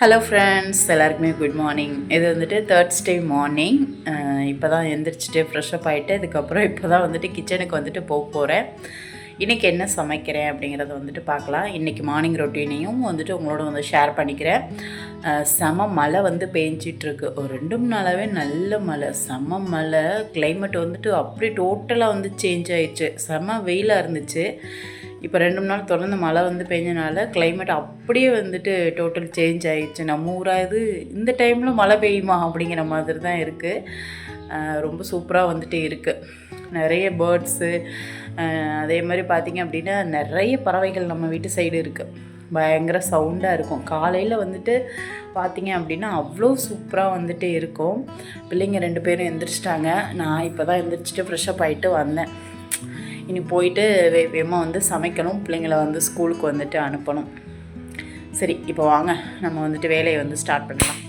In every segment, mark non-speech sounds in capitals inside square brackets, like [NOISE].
Hello friends எல்லாருக்குமே good morning இது வந்துட்டு தேர்ட்ஸ்டே மார்னிங் இப்போ தான் எந்திரிச்சிட்டு ஃப்ரெஷ்அப் ஆகிட்டு இதுக்கப்புறம் இப்போ தான் வந்துட்டு கிச்சனுக்கு வந்துட்டு போக போகிறேன் இன்றைக்கி என்ன சமைக்கிறேன் அப்படிங்கிறத வந்துட்டு பார்க்கலாம். இன்றைக்கி மார்னிங் ரொட்டீனையும் வந்துட்டு உங்களோட வந்து ஷேர் பண்ணிக்கிறேன். செம மழை வந்து பெஞ்சிட்ருக்கு. ஒரு ரெண்டு மூணு நாளாகவே நல்ல மழை. செம மழை. கிளைமேட் வந்துட்டு அப்படியே டோட்டலாக வந்து சேஞ்ச் ஆயிடுச்சு. செம வெயிலாக இருந்துச்சு. இப்போ ரெண்டு மூணு நாள் தொடர்ந்து மழை வந்து பெஞ்சனால கிளைமேட் அப்படியே வந்துட்டு டோட்டல் சேஞ்ச் ஆகிடுச்சு நம்ம ஊராக இது இந்த டைமில் மழை பெய்யுமா அப்படிங்கிற மாதிரி தான் இருக்குது ரொம்ப சூப்பராக வந்துட்டு இருக்குது நிறைய பேர்ட்ஸு அதே மாதிரி பார்த்திங்க அப்படின்னா நிறைய பறவைகள் நம்ம வீட்டு சைடு இருக்குது பயங்கர சவுண்டாக இருக்கும். காலையில் வந்துட்டு பார்த்தீங்க அப்படின்னா அவ்வளோ சூப்பராக வந்துட்டு இருக்கும். பிள்ளைங்க ரெண்டு பேரும் எந்திரிச்சிட்டாங்க. நான் இப்போ தான் எந்திரிச்சிட்டு ஃப்ரெஷ்ஷப் ஆகிட்டு வந்தேன். இனி போயிட்டு வே வேகமாக வந்து சமைக்கணும். பிள்ளைங்களை வந்து ஸ்கூலுக்கு வந்துட்டு அனுப்பணும். சரி இப்போ வாங்க. நம்ம வந்துட்டு வேலையை வந்து ஸ்டார்ட் பண்ணலாம்.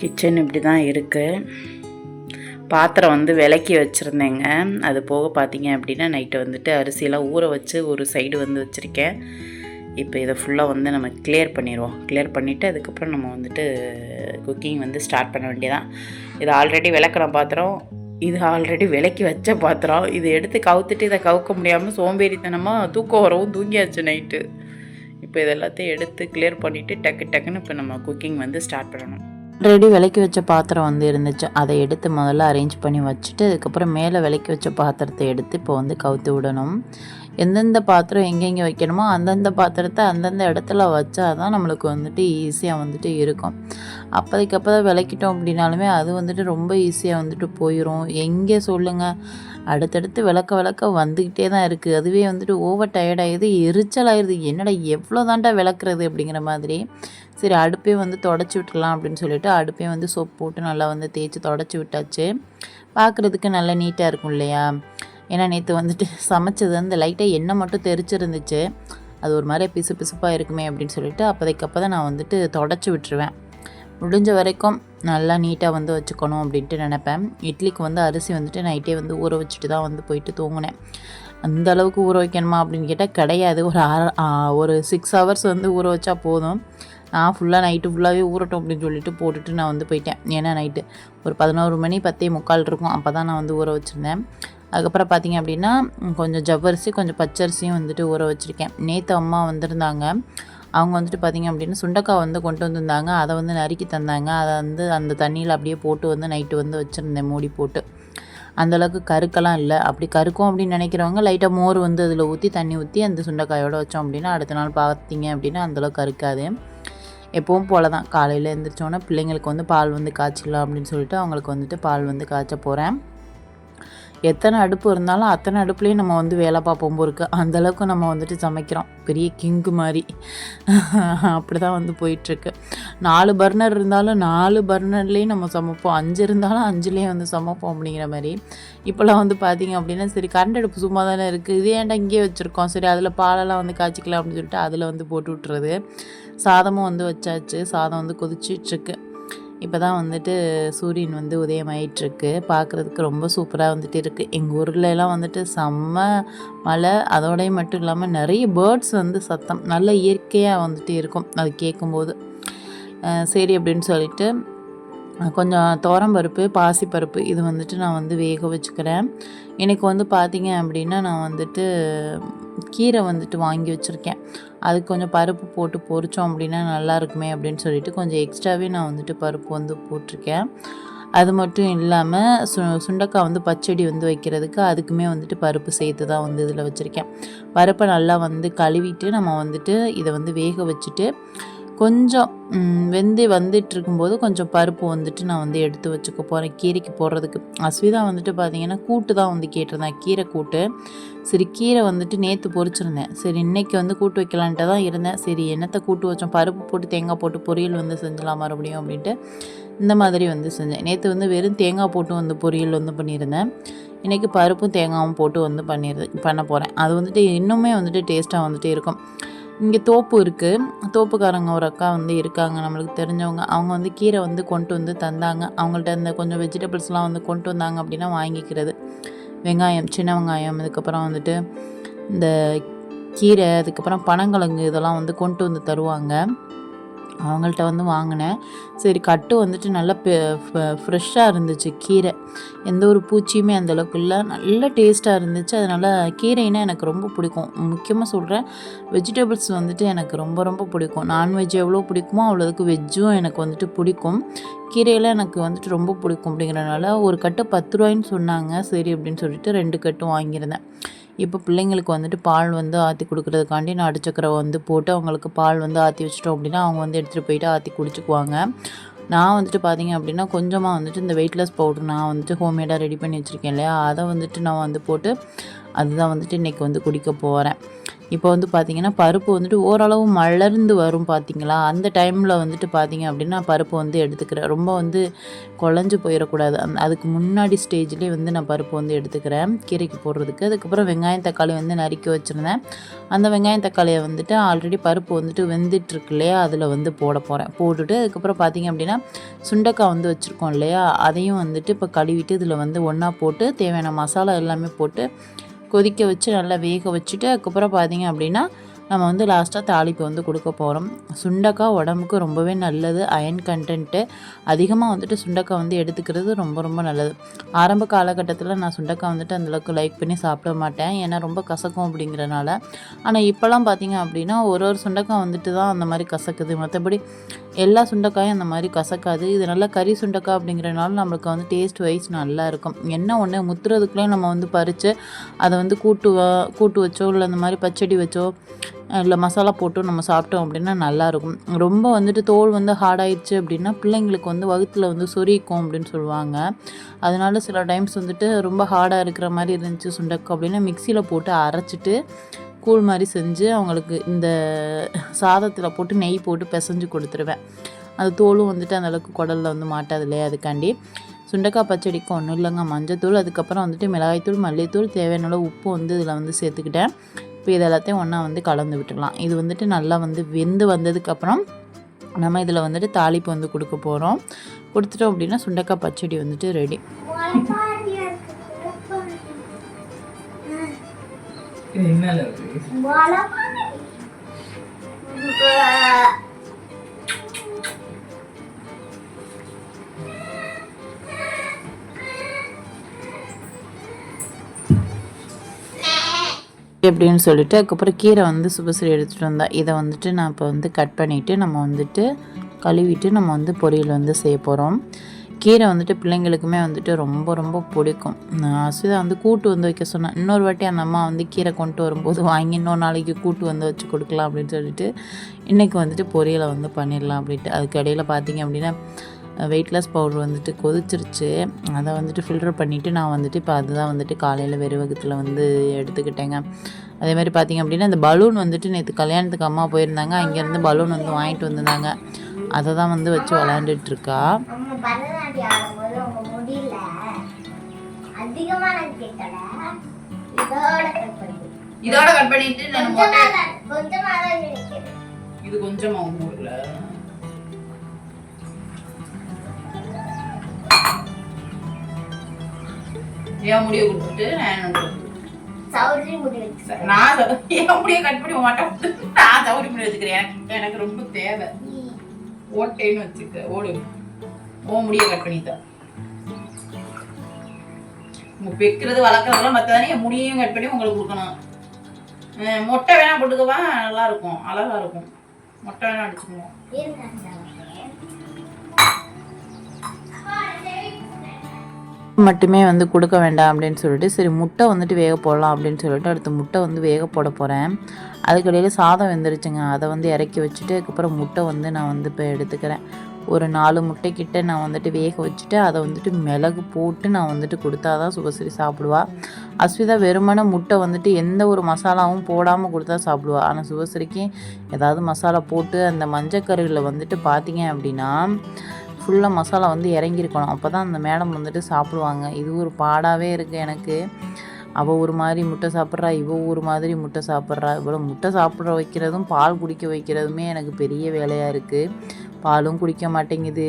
கிச்சன் இப்படி தான் இருக்குது பாத்திரம் வந்து விலக்கி வச்சுருந்தேங்க. அது போக பார்த்தீங்க அப்படின்னா நைட்டு வந்துட்டு அரிசியெல்லாம் ஊற வச்சு ஒரு சைடு வந்து வச்சுருக்கேன். இப்போ இதை ஃபுல்லாக வந்து நம்ம கிளியர் பண்ணிடுவோம் கிளியர் பண்ணிவிட்டு அதுக்கப்புறம் நம்ம வந்துட்டு குக்கிங் வந்து ஸ்டார்ட் பண்ண வேண்டியதான் இது ஆல்ரெடி விளக்கின பாத்திரம் இது ஆல்ரெடி விலக்கி வச்ச பாத்திரம் இது எடுத்து கவுத்துட்டு இதை கவுக்க முடியாமல் சோம்பேறித்தனமாக தூக்கம் வரவும் தூங்கியாச்சு நைட்டு இப்போ இதெல்லாத்தையும் எடுத்து கிளியர் பண்ணிவிட்டு டக்கு டக்குன்னு இப்போ நம்ம குக்கிங் வந்து ஸ்டார்ட் பண்ணணும். ஆல்ரெடி விலக்கி வச்ச பாத்திரம் வந்து இருந்துச்சு. அதை எடுத்து முதல்ல அரேஞ்ச் பண்ணி வச்சுட்டு அதுக்கப்புறம் மேலே விலக்கி வச்ச பாத்திரத்தை எடுத்து இப்போ வந்து கவுத்து விடணும். எந்தெந்த பாத்திரம் எங்கெங்கே வைக்கணுமோ அந்தந்த பாத்திரத்தை அந்தந்த இடத்துல வச்சா தான் நம்மளுக்கு வந்துட்டு ஈஸியாக வந்துட்டு இருக்கும். அப்போதைக்கு அப்போ தான் விளக்கிட்டோம் அப்படின்னாலுமே அது வந்துட்டு ரொம்ப ஈஸியாக வந்துட்டு போயிடும் எங்கே சொல்லுங்கள் அடுத்தடுத்து விளக்க விளக்க வந்துக்கிட்டே தான் இருக்குது அதுவே வந்துட்டு ஓவர் டயர்டாகிடுது எரிச்சல் ஆயிடுது. என்னடா எவ்வளோ தாண்டா விளக்குறது அப்படிங்கிற மாதிரி. சரி அடுப்பே வந்து தொடச்சி விட்டுலாம் அப்படின்னு சொல்லிட்டு அடுப்பே வந்து சோப் போட்டு நல்லா வந்து தேய்ச்சி தொடச்சி விட்டாச்சு. பார்க்குறதுக்கு நல்லா நீட்டாக இருக்கும் இல்லையா? ஏன்னா நேற்று வந்துட்டு சமைச்சது அந்த லைட்டாக எண்ணெய் மட்டும் தெரிச்சிருந்துச்சு. அது ஒரு மாதிரி பிசு பிசுப்பாக இருக்குமே அப்படின்னு சொல்லிட்டு அப்போதைக்கு அப்போ தான் நான் வந்துட்டு தொடச்சி விட்டுருவேன். முடிஞ்ச வரைக்கும் நல்லா நீட்டாக வந்து வச்சுக்கணும் அப்படின்ட்டு நினப்பேன். இட்லிக்கு வந்து அரிசி வந்துட்டு நைட்டே வந்து ஊற வச்சுட்டு தான் வந்து போயிட்டு தூங்கினேன். அந்த அளவுக்கு ஊற வைக்கணுமா அப்படின்னு கேட்டால் கிடையாது. ஒரு ஆ, ஒரு சிக்ஸ் ஹவர்ஸ் வந்து ஊற வச்சா போதும். நான் ஃபுல்லாக நைட்டு ஃபுல்லாகவே ஊறட்டும் அப்படின்னு சொல்லிட்டு போட்டுட்டு நான் வந்து போயிட்டேன். ஏன்னா நைட்டு ஒரு பதினோரு மணி பத்தே முக்கால் இருக்கும். அப்போ தான் நான் வந்து ஊற வச்சுருந்தேன். அதுக்கப்புறம் பார்த்தீங்க அப்படின்னா கொஞ்சம் ஜவ்வரிசி கொஞ்சம் பச்சரிசியும் வந்துட்டு ஊற வச்சுருக்கேன். நேற்று அம்மா வந்திருந்தாங்க. அவங்க வந்துட்டு பார்த்தீங்க அப்படின்னா சுண்டக்காய் வந்து கொண்டு வந்திருந்தாங்க. அதை வந்து நறுக்கி தந்தாங்க. அதை வந்து அந்த தண்ணியில் அப்படியே போட்டு வந்து நைட்டு வந்து வச்சுருந்தேன் மூடி போட்டு. அந்தளவுக்கு கருக்கெல்லாம் இல்லை. அப்படி கருக்கும் அப்படின்னு நினைக்கிறவங்க லைட்டாக மோர் வந்து அதில் ஊற்றி தண்ணி ஊற்றி அந்த சுண்டைக்காயோட வச்சோம் அப்படின்னா அடுத்த நாள் பார்த்தீங்க அப்படின்னா அந்தளவுக்கு கருக்காது. எப்பவும் போல தான். காலையில் எழுந்திரிச்சோன்னே பிள்ளைங்களுக்கு வந்து பால் வந்து காய்ச்சிடலாம் அப்படின்னு சொல்லிட்டு அவங்களுக்கு வந்துட்டு பால் வந்து காய்ச்ச போகிறேன் எத்தனை அடுப்பு இருந்தாலும் அத்தனை அடுப்புலேயும் நம்ம வந்து வேலை பார்ப்போம் போருக்கு அந்தளவுக்கு நம்ம வந்துட்டு சமைக்கிறோம். பெரிய கிங்கு மாதிரி. [LAUGHS] அப்படி தான் வந்து போயிட்டுருக்கு. நாலு பர்னர் இருந்தாலும் நாலு பர்னர்லேயும் நம்ம சமைப்போம். அஞ்சு இருந்தாலும் அஞ்சுலேயும் வந்து சமைப்போம் அப்படிங்கிற மாதிரி. இப்போல்லாம் வந்து பார்த்தீங்க அப்படின்னா சரி கரண்ட் அடுப்பு சும்மா தானே இருக்குது இது ஏன்டா இங்கேயே வச்சுருக்கோம்? சரி அதில் பாலெல்லாம் வந்து காய்ச்சிக்கலாம் அப்படின்னு சொல்லிட்டு அதில் வந்து போட்டு விட்டுறது. சாதமும் வந்து வச்சாச்சு. சாதம் வந்து கொதிச்சிட்ருக்கு இப்போ தான் வந்துட்டு சூரியன் வந்து உதயமாயிட்டுருக்கு. பார்க்குறதுக்கு ரொம்ப சூப்பராக வந்துட்டு இருக்குது எங்கள் ஊர்ல வந்துட்டு செம்ம மழை. அதோடய மட்டும் இல்லாமல் நிறைய பேர்ட்ஸ் வந்து சத்தம். நல்ல இயற்கையாக வந்துட்டு இருக்கும். அது கேட்கும்போது சரி அப்படின்னு சொல்லிட்டு கொஞ்சம் தோரம்பருப்பு பாசிப்பருப்பு இது வந்துட்டு நான் வந்து வேக வச்சுக்கிறேன். எனக்கு வந்து பார்த்தீங்க அப்படின்னா நான் வந்துட்டு கீரை வந்துட்டு வாங்கி வச்சுருக்கேன். அதுக்கு கொஞ்சம் பருப்பு போட்டு பொறிச்சோம் அப்படின்னா நல்லா இருக்குமே அப்படின்னு சொல்லிட்டு கொஞ்சம் எக்ஸ்ட்ராவே நான் வந்துட்டு பருப்பு வந்து போட்டிருக்கேன். அது மட்டும் இல்லாமல் சு சுண்டக்காய் வந்து பச்சடி வந்து வைக்கிறதுக்கு அதுக்குமே வந்துட்டு பருப்பு சேர்த்து தான் வந்து இதில் வச்சுருக்கேன். பருப்பை நல்லா வந்து கழுவிட்டு நம்ம வந்துட்டு இதை வந்து வேக வச்சுட்டு கொஞ்சம் ம், வெந்து வந்துட்டு இருக்கும்போது கொஞ்சம் பருப்பு வந்துட்டு நான் வந்து எடுத்து வச்சுக்க போகிறேன் கீரைக்கு போடுறதுக்கு. அஸ்விதா வந்துட்டு பார்த்தீங்கன்னா கூட்டு தான் வந்து கேட்டிருந்தேன் கீரை கூட்டு. சரி கீரை வந்துட்டு நேற்று பொரிச்சிருந்தேன். சரி இன்னைக்கு வந்து கூட்டு வைக்கலான்ட்டு தான் இருந்தேன். சரி என்னத்தை கூட்டு வச்சோம்? பருப்பு போட்டு தேங்காய் போட்டு பொரியல் வந்து செஞ்சலாம் மறுபடியும் அப்படின்ட்டு இந்த மாதிரி வந்து செஞ்சேன். நேற்று வந்து வெறும் தேங்காய் போட்டு வந்து பொரியல் வந்து பண்ணியிருந்தேன். இன்றைக்கி பருப்பும் தேங்காயும் போட்டு வந்து பண்ணிடு பண்ண போகிறேன் அது வந்துட்டு இன்னுமே வந்துட்டு டேஸ்ட்டாக வந்துட்டு இருக்கும். இங்கே தோப்பு இருக்குது தோப்புக்காரங்க ஒரு அக்கா வந்து இருக்காங்க. நம்மளுக்கு தெரிஞ்சவங்க. அவங்க வந்து கீரை வந்து கொண்டு வந்து தந்தாங்க. அவங்கள்ட்ட இந்த கொஞ்சம் வெஜிடபிள்ஸ்லாம் வந்து கொண்டு வந்தாங்க அப்படின்னா வாங்கிக்கிறது. வெங்காயம் சின்ன வெங்காயம் இதுக்கப்புறம் வந்துட்டு இந்த கீரை அதுக்கப்புறம் பனங்கிழங்கு இதெல்லாம் வந்து கொண்டு வந்து தருவாங்க. அவங்கள்ட்ட வந்து வாங்கினேன். சரி கட்டு வந்துட்டு நல்லா ஃப்ரெஷ்ஷாக இருந்துச்சு கீரை. எந்த ஒரு பூச்சியுமே அந்தளவுக்கு இல்லை. நல்ல டேஸ்ட்டாக இருந்துச்சு. அதனால் கீரைனா எனக்கு ரொம்ப பிடிக்கும். முக்கியமாக சொல்கிறேன் வெஜிடபிள்ஸ் வந்துட்டு எனக்கு ரொம்ப ரொம்ப பிடிக்கும். நான்வெஜ் எவ்வளோ பிடிக்குமோ அவ்வளோதுக்கு வெஜ்ஜும் எனக்கு வந்துட்டு பிடிக்கும். கீரையெல்லாம் எனக்கு வந்துட்டு ரொம்ப பிடிக்கும் அப்படிங்கிறனால ஒரு கட்டு பத்து ரூபாய்ன்னு சொன்னாங்க. சரி அப்படின்னு சொல்லிட்டு ரெண்டு கட்டும் வாங்கியிருந்தேன். இப்போ பிள்ளைங்களுக்கு வந்துட்டு பால் வந்து ஆற்றி கொடுக்குறதுக்காண்டி நான் அடிச்சக்கரை வந்து போட்டு அவங்களுக்கு பால் வந்து ஆற்றி வச்சிட்டோம் அப்படின்னா அவங்க வந்து எடுத்துகிட்டு போயிட்டு ஆற்றி குடிச்சுக்குவாங்க. நான் வந்துட்டு பார்த்தீங்க அப்படின்னா கொஞ்சமாக வந்துட்டு இந்த வெயிட்லெஸ் பவுடர் நான் வந்துட்டு ஹோம்மேடாக ரெடி பண்ணி வச்சுருக்கேன் இல்லையா? அதை வந்துட்டு நான் வந்து போட்டு அதுதான் வந்துட்டு இன்றைக்கி வந்து குடிக்க போகிறேன் இப்போ வந்து பார்த்திங்கன்னா பருப்பு வந்துட்டு ஓரளவு மலர்ந்து வரும் பார்த்திங்களா அந்த டைமில் வந்துட்டு பார்த்திங்க அப்படின்னா பருப்பு வந்து எடுத்துக்கிறேன். ரொம்ப வந்து குழஞ்சு போயிடக்கூடாது அந் அதுக்கு முன்னாடி ஸ்டேஜ்லேயே வந்து நான் பருப்பு வந்து எடுத்துக்கிறேன். கீரைக்கு போடுறதுக்கு. அதுக்கப்புறம் வெங்காயம் தக்காளி வந்து நறுக்கி வச்சுருந்தேன். அந்த வெங்காயம் தக்காளியை வந்துட்டு ஆல்ரெடி பருப்பு வந்துட்டு வெந்துட்டுருக்கு இல்லையா? அதில் வந்து போட போகிறேன் போட்டுட்டு அதுக்கப்புறம் பார்த்திங்க அப்படின்னா சுண்டைக்காய் வந்து வச்சுருக்கோம் இல்லையா? அதையும் வந்துட்டு இப்போ கழுவிட்டு இதில் வந்து ஒன்றா போட்டு தேவையான மசாலா எல்லாமே போட்டு கொதிக்க வச்சு நல்லா வேக வச்சுட்டு அதுக்கப்புறம் பார்த்தீங்க அப்படின்னா நம்ம வந்து லாஸ்ட்டாக தாளிப்பு வந்து கொடுக்க போகிறோம் சுண்டக்காய் உடம்புக்கு ரொம்பவே நல்லது அயன் கண்டென்ட்டு அதிகமாக வந்துட்டு சுண்டக்காய் வந்து எடுத்துக்கிறது ரொம்ப ரொம்ப நல்லது. ஆரம்ப காலகட்டத்தில் நான் சுண்டக்காய் வந்துட்டு அந்தளவுக்கு லைக் பண்ணி சாப்பிட மாட்டேன். ஏன்னா ரொம்ப கசக்கும் அப்படிங்கிறனால. ஆனால் இப்போல்லாம் பார்த்தீங்க அப்படின்னா ஒரு ஒரு சுண்டக்காய் வந்துட்டு தான் அந்த மாதிரி கசக்குது. மற்றபடி எல்லா சுண்டைக்காயும் அந்த மாதிரி கசக்காது. இது நல்லா கறி சுண்டைக்காய் அப்படிங்கிறனால நம்மளுக்கு வந்து டேஸ்ட் வைஸ் நல்லா இருக்கும். என்ன ஒன்று முத்துறதுக்குள்ளே நம்ம வந்து பறித்து அதை வந்து கூட்டு கூட்டு வச்சோ இல்லை அந்த மாதிரி பச்சடி வச்சோ இல்லை மசாலா போட்டு நம்ம சாப்பிட்டோம் அப்படின்னா நல்லாயிருக்கும் ரொம்ப வந்துட்டு தோல் வந்து ஹார்டாயிடுச்சு அப்படின்னா பிள்ளைங்களுக்கு வந்து வகுத்தில் வந்து சொரிக்கும் அப்படின்னு சொல்லுவாங்க. அதனால சில டைம்ஸ் வந்துட்டு ரொம்ப ஹார்டாக இருக்கிற மாதிரி இருந்துச்சு சுண்டக்காய் அப்படின்னா மிக்சியில் போட்டு அரைச்சிட்டு கூழ் மாதிரி செஞ்சு அவங்களுக்கு இந்த சாதத்தில் போட்டு நெய் போட்டு பிசைஞ்சு கொடுத்துருவேன். அது தோலும் வந்துட்டு அந்தளவுக்கு குடலில் வந்து மாட்டாது இல்லையா? அதுக்காண்டி சுண்டக்காய் பச்சடிக்கு ஒன்றும் இல்லைங்க. மஞ்சத்தூள் அதுக்கப்புறம் வந்துட்டு மிளகாய்த்தூள் மல்லித்தூள் தேவையான உப்பு வந்து இதில் வந்து சேர்த்துக்கிட்டேன். இப்போ இது எல்லாத்தையும் ஒன்றா வந்து கலந்து விட்டுடலாம் இது வந்துட்டு நல்லா வந்து வெந்து வந்ததுக்கப்புறம் நம்ம இதில் வந்துட்டு தாளிப்பு வந்து கொடுக்க போகிறோம் கொடுத்துட்டோம் அப்படின்னா சுண்டக்காய் பச்சடி வந்துட்டு ரெடி. இது இருக்கு எப்படின்னு சொல்லிட்டு அதுக்கப்புறம் கீரை வந்து சுபஸ்ரீ எடுத்துகிட்டு வந்தா. இதை வந்துட்டு நான் இப்போ வந்து கட் பண்ணிவிட்டு நம்ம வந்துட்டு கழுவிட்டு நம்ம வந்து பொரியல் வந்து செய்ய போகிறோம் கீரை வந்துட்டு பிள்ளைங்களுக்குமே வந்துட்டு ரொம்ப ரொம்ப பிடிக்கும். நான் வந்து கூட்டு வந்து வைக்க சொன்னேன். இன்னொரு வாட்டி அந்த அம்மா வந்து கீரை கொண்டு வரும்போது வாங்கி இன்னொரு நாளைக்கு கூட்டு வந்து வச்சு கொடுக்கலாம் அப்படின்னு சொல்லிட்டு இன்றைக்கி வந்துட்டு பொரியலை வந்து பண்ணிடலாம் அப்படின்ட்டு. அதுக்கு இடையில் பார்த்தீங்க அப்படின்னா வெயிட்லெஸ் பவுடர் வந்துட்டு கொதிச்சிருச்சு. அதை வந்துட்டு ஃபில்டர் பண்ணிவிட்டு நான் வந்துட்டு இப்போ அதுதான் வந்துட்டு காலையில் வெறுவகத்தில் வந்து எடுத்துக்கிட்டேங்க. அதே மாதிரி பார்த்தீங்க அப்படின்னா இந்த பலூன் வந்துட்டு நேற்று கல்யாணத்துக்கு அம்மா போயிருந்தாங்க. அங்கேருந்து பலூன் வந்து வாங்கிட்டு வந்திருந்தாங்க. அதை தான் வந்து வச்சு விளாண்டுட்டு உங்க முடியல இதோட கட் பண்ணி இதோட கட் பண்ணிட்டு நான் கொஞ்சமா தான் கொஞ்சமா தான் நினைக்கிறேன் இது கொஞ்சமா உங்க ஊர்ல? என் முடிய கொடுத்துட்டு நான் சௌரி முடி நான் என் முடிய கட் பண்ணி மாட்டேன் நான் தவறி முடி வச்சுக்கிறேன். எனக்கு எனக்கு ரொம்ப தேவை. ஓட்டேன்னு வச்சுக்க ஓடு. ஓ முடிய கட் பண்ணித்தான் உங்க வைக்கிறது வளர்க்குறதெல்லாம் மற்றதானே என் முடியையும் கட் பண்ணி உங்களுக்கு கொடுக்கணும். மொட்டை வேணா போட்டுக்கவா? நல்லா இருக்கும். அழகா இருக்கும். மொட்டை வேணா அடிச்சுக்குவோம் மட்டுமே வந்து கொடுக்க வேண்டாம் அப்படின்னு சொல்லிட்டு சரி முட்டை வந்துட்டு வேக போடலாம் அப்படின்னு சொல்லிட்டு அடுத்து முட்டை வந்து வேக போட போகிறேன் அதுக்கடையில் சாதம் வெந்துருச்சுங்க. அதை வந்து இறக்கி வச்சுட்டு அதுக்கப்புறம் முட்டை வந்து நான் வந்து இப்போ எடுத்துக்கிறேன். ஒரு நாலு முட்டை கிட்ட நான் வந்துட்டு வேக வச்சுட்டு அதை வந்துட்டு மிளகு போட்டு நான் வந்துட்டு கொடுத்தா தான் சுபஸ்ரீ சாப்பிடுவா. அஸ்விதா வெறுமன முட்டை வந்துட்டு எந்த ஒரு மசாலாவும் போடாமல் கொடுத்தா சாப்பிடுவா. ஆனால் சுபஸ்ரீக்கு ஏதாவது மசாலா போட்டு அந்த மஞ்சக்கருவில் வந்துட்டு பார்த்தீங்க அப்படின்னா ஃபுல்லாக மசாலா வந்து இறங்கியிருக்கணும். அப்போ தான் அந்த மேடம் வந்துட்டு சாப்பிடுவாங்க. இது ஒரு பாடாகவே இருக்குது எனக்கு. அவள் ஒரு மாதிரி முட்டை சாப்பிட்றா இவள் ஒரு மாதிரி முட்டை சாப்பிட்றா. இவ்வளோ முட்டை சாப்பிட வைக்கிறதும் பால் குடிக்க வைக்கிறதுமே எனக்கு பெரிய வேலையாக இருக்குது பாலும் குடிக்க மாட்டேங்குது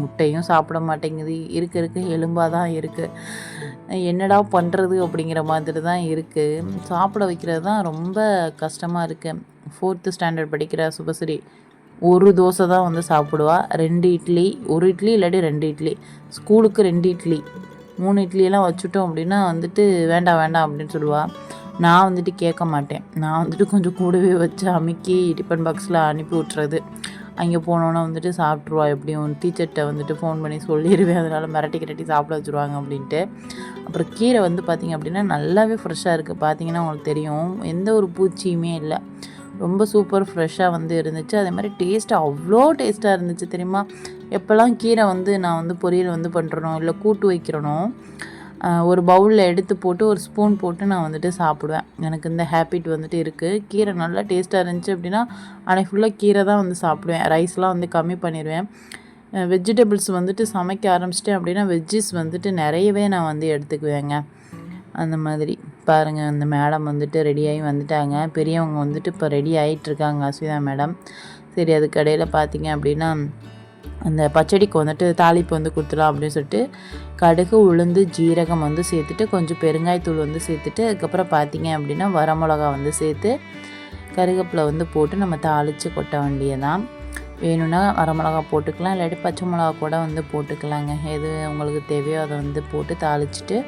முட்டையும் சாப்பிட மாட்டேங்குது. இருக்க இருக்க எலும்பாக தான் இருக்குது என்னடா பண்ணுறது அப்படிங்கிற மாதிரி தான் இருக்குது சாப்பிட வைக்கிறது தான் ரொம்ப கஷ்டமாக இருக்குது ஃபோர்த்து ஸ்டாண்டர்ட் படிக்கிற சுபஸ்ரீ ஒரு தோசை தான் வந்து சாப்பிடுவா. ரெண்டு இட்லி ஒரு இட்லி இல்லாட்டி ரெண்டு இட்லி. ஸ்கூலுக்கு ரெண்டு இட்லி. மூணு இட்லியெல்லாம் வச்சுட்டோம் அப்படின்னா வந்துட்டு வேண்டாம் வேண்டாம் அப்படின்னு சொல்லுவாள் நான் வந்துட்டு கேட்க மாட்டேன். நான் வந்துட்டு கொஞ்சம் கூடவே வச்சு அமுக்கி டிஃபன் பாக்ஸில் அனுப்பி விட்றது அங்கே போனோன்னே வந்துட்டு சாப்பிட்ருவா எப்படியும் டீச்சர்கிட்ட வந்துட்டு ஃபோன் பண்ணி சொல்லிடுவேன் அதனால் மிரட்டி கிரட்டி சாப்பிட வச்சுருவாங்க அப்படின்ட்டு. அப்புறம் கீரை வந்து பார்த்திங்க அப்படின்னா நல்லாவே ஃப்ரெஷ்ஷாக இருக்குது பார்த்தீங்கன்னா உங்களுக்கு தெரியும் எந்த ஒரு பூச்சியுமே இல்லை. ரொம்ப சூப்பர் ஃப்ரெஷ்ஷாக வந்து இருந்துச்சு. அதே மாதிரி டேஸ்ட்டு அவ்வளோ டேஸ்ட்டாக இருந்துச்சு தெரியுமா? எப்போல்லாம் கீரை வந்து நான் வந்து பொரியல் வந்து பண்ணுறனோ இல்லை கூட்டு வைக்கிறனோ ஒரு பவுலில் எடுத்து போட்டு ஒரு ஸ்பூன் போட்டு நான் வந்துட்டு சாப்பிடுவேன். எனக்கு இந்த ஹேபிட் வந்துட்டு இருக்குது கீரை நல்லா டேஸ்ட்டாக இருந்துச்சு அப்படின்னா அன்னைக்கு ஃபுல்லாக கீரை தான் வந்து சாப்பிடுவேன். ரைஸ்லாம் வந்து கம்மி பண்ணிடுவேன். வெஜிடபிள்ஸ் வந்துட்டு சமைக்க ஆரம்பிச்சிட்டேன் அப்படின்னா வெஜ்ஜிஸ் வந்துட்டு நிறையவே நான் வந்து எடுத்துக்குவேங்க. அந்த மாதிரி. பாருங்கள் அந்த மேடம் வந்துட்டு ரெடியாகி வந்துட்டாங்க. பெரியவங்க வந்துட்டு இப்போ ரெடி ஆகிட்டுருக்காங்க அஸ்விதா மேடம் சரி அதுக்கடையில் இடையில பார்த்தீங்க அப்படின்னா அந்த பச்சடிக்கு வந்துட்டு தாளிப்பு வந்து கொடுத்துடலாம் அப்படின்னு சொல்லிட்டு கடுகு உளுந்து ஜீரகம் வந்து சேர்த்துட்டு கொஞ்சம் பெருங்காயத்தூள் வந்து சேர்த்துட்டு அதுக்கப்புறம் பார்த்தீங்க அப்படின்னா வரமிளகா வந்து சேர்த்து கருவேப்பிலை வந்து போட்டு நம்ம தாளித்து கொட்ட வேண்டியதான் வேணும்னா வரமிளகா போட்டுக்கலாம் இல்லாட்டி பச்சை மிளகா கூட வந்து போட்டுக்கலாங்க. எது உங்களுக்கு தேவையோ அதை வந்து போட்டு தாளிச்சிட்டு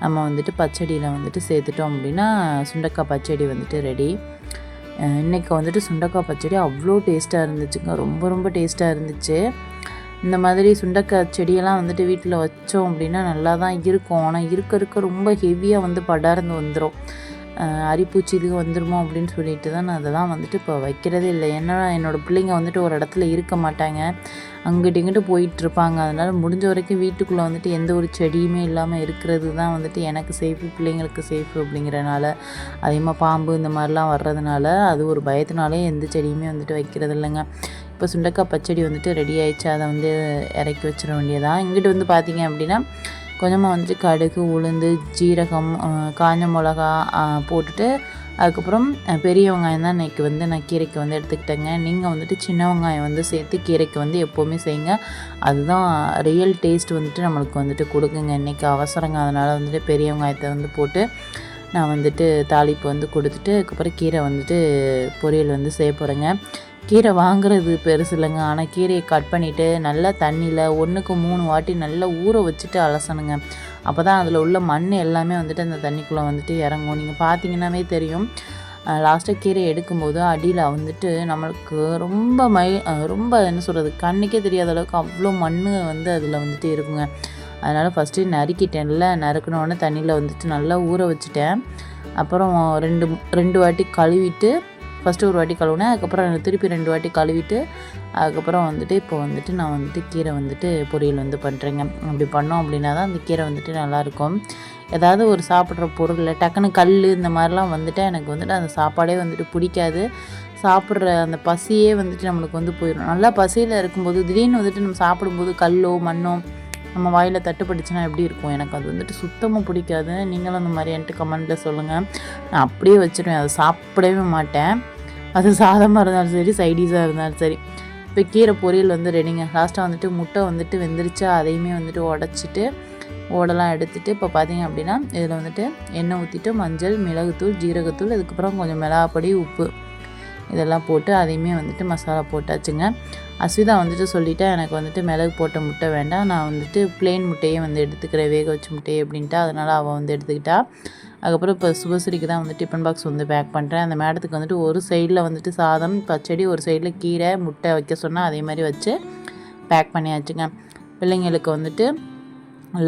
நம்ம வந்துட்டு பச்சடியில் வந்துட்டு சேர்த்துட்டோம் அப்படின்னா சுண்டக்காய் பச்சடி வந்துட்டு ரெடி இன்றைக்கி வந்துட்டு சுண்டக்காய் பச்சடி அவ்வளோ டேஸ்ட்டாக இருந்துச்சுங்க. ரொம்ப ரொம்ப டேஸ்ட்டாக இருந்துச்சு. இந்த மாதிரி சுண்டக்காய் செடியெல்லாம் வந்துட்டு வீட்டில் வச்சோம் அப்படின்னா நல்லா தான் இருக்கும். ஆனால் இருக்க இருக்க ரொம்ப ஹெவியாக வந்து படர்ந்து வந்துடும் அரிப்பூச்சி இது வந்துடுமோ அப்படின்னு சொல்லிட்டு தான் நான் அதெல்லாம் வந்துட்டு இப்போ வைக்கிறதே இல்லை. ஏன்னா என்னோடய பிள்ளைங்க வந்துட்டு ஒரு இடத்துல இருக்க மாட்டாங்க. அங்கிட்டு இங்கிட்டு போயிட்டுருப்பாங்க அதனால் முடிஞ்ச வரைக்கும் வீட்டுக்குள்ளே வந்துட்டு எந்த ஒரு செடியுமே இல்லாமல் இருக்கிறது தான் வந்துட்டு எனக்கு சேஃபு பிள்ளைங்களுக்கு சேஃபு அப்படிங்கிறனால. அதிகமாக பாம்பு இந்த மாதிரிலாம் வர்றதுனால அது ஒரு பயத்தினாலே எந்த செடியுமே வந்துட்டு வைக்கிறது இல்லைங்க. இப்போ சுண்டக்காய் பச்சடி வந்துட்டு ரெடி ஆயிடுச்சு. அதை வந்து இறக்கி வச்சிட வேண்டியதான் இங்கிட்டு வந்து பார்த்தீங்க அப்படின்னா கொஞ்சமாக வந்துட்டு கடுகு உளுந்து ஜீரகம் காஞ்ச மிளகா போட்டுட்டு அதுக்கப்புறம் பெரிய வெங்காயம் தான் இன்றைக்கி வந்து நான் கீரைக்கு வந்து எடுத்துக்கிட்டேங்க. நீங்கள் வந்துட்டு சின்ன வெங்காயம் வந்து சேர்த்து கீரைக்கு வந்து எப்போவுமே செய்யுங்க. அதுதான் ரியல் டேஸ்ட் வந்துட்டு நம்மளுக்கு வந்துட்டு கொடுக்குங்க. இன்றைக்கி அவசரங்க. அதனால் வந்துட்டு பெரிய வெங்காயத்தை வந்து போட்டு நான் வந்துட்டு தாளிப்பு வந்து கொடுத்துட்டு அதுக்கப்புறம் கீரை வந்துட்டு பொரியல் வந்து செய்ய போகிறேங்க கீரை வாங்குறது பெருசு இல்லைங்க. ஆனால் கீரையை கட் பண்ணிவிட்டு நல்லா தண்ணியில் ஒன்றுக்கு மூணு வாட்டி நல்லா ஊற வச்சுட்டு அலசணுங்க. அப்போ தான் அதில் உள்ள மண் எல்லாமே வந்துட்டு அந்த தண்ணிக்குள்ளே வந்துட்டு இறங்கும். நீங்கள் பார்த்தீங்கன்னாவே தெரியும். லாஸ்ட்டாக கீரை எடுக்கும்போது அடியில் வந்துட்டு நம்மளுக்கு ரொம்ப மை ரொம்ப என்ன சொல்கிறது கண்ணுக்கே தெரியாத அளவுக்கு அவ்வளோ மண் வந்து அதில் வந்துட்டு இருக்குங்க. அதனால் ஃபஸ்ட்டு நறுக்கிட்டேன்ல நறுக்கினோடனே தண்ணியில் வந்துட்டு நல்லா ஊற வச்சுட்டேன். அப்புறம் ரெண்டு ரெண்டு வாட்டி கழுவிட்டு ஃபஸ்ட்டு ஒரு வாட்டி கழுவுனேன் அதுக்கப்புறம் திருப்பி ரெண்டு வாட்டி கழுவிட்டு அதுக்கப்புறம் வந்துட்டு இப்போ வந்துட்டு நான் வந்துட்டு கீரை வந்துட்டு பொரியல் வந்து பண்ணுறேங்க அப்படி பண்ணோம் அப்படின்னா தான் அந்த கீரை வந்துட்டு நல்லாயிருக்கும். ஏதாவது ஒரு சாப்பிட்ற பொருளில் டக்குன்னு கல் இந்த மாதிரிலாம் வந்துட்டு எனக்கு வந்துட்டு அந்த சாப்பாடே வந்துட்டு பிடிக்காது. சாப்பிட்ற அந்த பசியே வந்துட்டு நம்மளுக்கு வந்து போயிடும். நல்லா பசியில் இருக்கும்போது திடீர்னு வந்துட்டு நம்ம சாப்பிடும்போது கல்லோ மண்ணோ நம்ம வாயில் தட்டுப்பட்டுச்சுன்னா எப்படி இருக்கும்? எனக்கு அது வந்துட்டு சுத்தமாக பிடிக்காது. நீங்களும் அந்த மாதிரி என்கிட்ட கமெண்ட்டில் சொல்லுங்கள் நான் அப்படியே வச்சிருவேன். அதை சாப்பிடவே மாட்டேன். அது சாதமாக இருந்தாலும் சரி சைடிஸாக இருந்தாலும் சரி. இப்போ கீரை பொரியல் வந்து ரெடிங்க. லாஸ்ட்டாக வந்துட்டு முட்டை வந்துட்டு வெந்துருச்சா? அதையுமே வந்துட்டு உடச்சிட்டு ஓடெல்லாம் எடுத்துட்டு இப்போ பார்த்தீங்க அப்படின்னா இதில் வந்துட்டு எண்ணெய் ஊற்றிட்டு மஞ்சள் மிளகுத்தூள் ஜீரகத்தூள் அதுக்கப்புறம் கொஞ்சம் மிளகாப்பொடி உப்பு. இதெல்லாம் போட்டு அதையுமே வந்துட்டு மசாலா போட்டாச்சுங்க. அஸ்விதா வந்துட்டு சொல்லிட்டா எனக்கு வந்துட்டு மிளகு போட்ட முட்டை வேண்டாம். நான் வந்துட்டு பிளெயின் முட்டையே வந்து எடுத்துக்கிறேன். வேக வச்ச முட்டையை அப்படின்ட்டு. அதனால் அவள் வந்து எடுத்துக்கிட்டா. அதுக்கப்புறம் இப்போ சுபஸ்ரீக்கு தான் வந்துட்டு டிஃபன் பாக்ஸ் வந்து பேக் பண்ணுறேன் அந்த மேடத்துக்கு வந்துட்டு ஒரு சைடில் வந்துட்டு சாதம் பச்சடி ஒரு சைடில் கீரை முட்டை வைக்க சொன்னால் அதே மாதிரி வச்சு பேக் பண்ணியாச்சுங்க. பிள்ளைங்களுக்கு வந்துட்டு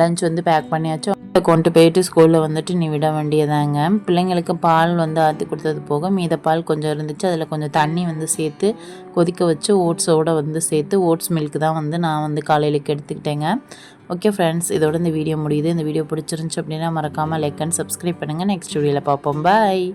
லஞ்ச் வந்து பேக் பண்ணியாச்சும் கொண்டு போயிட்டு ஸ்கூலில் வந்துட்டு நீ விட வேண்டியதாங்க. பிள்ளைங்களுக்கு பால் வந்து ஆற்றி கொடுத்தது போக மீத பால் கொஞ்சம் இருந்துச்சு. அதில் கொஞ்சம் தண்ணி வந்து சேர்த்து கொதிக்க வச்சு ஓட்ஸோடு வந்து சேர்த்து ஓட்ஸ் மில்க் தான் வந்து நான் வந்து காலையிலுக்கு எடுத்துக்கிட்டேங்க. ஓகே ஃப்ரெண்ட்ஸ் இதோட இந்த வீடியோ முடியுது. இந்த வீடியோ பிடிச்சிருந்துச்சு அப்படின்னா மறக்காமல் லைக் அண்ட் சப்ஸ்கிரைப் பண்ணுங்கள் நெக்ஸ்ட் வீடியோவில் பார்ப்போம். பாய்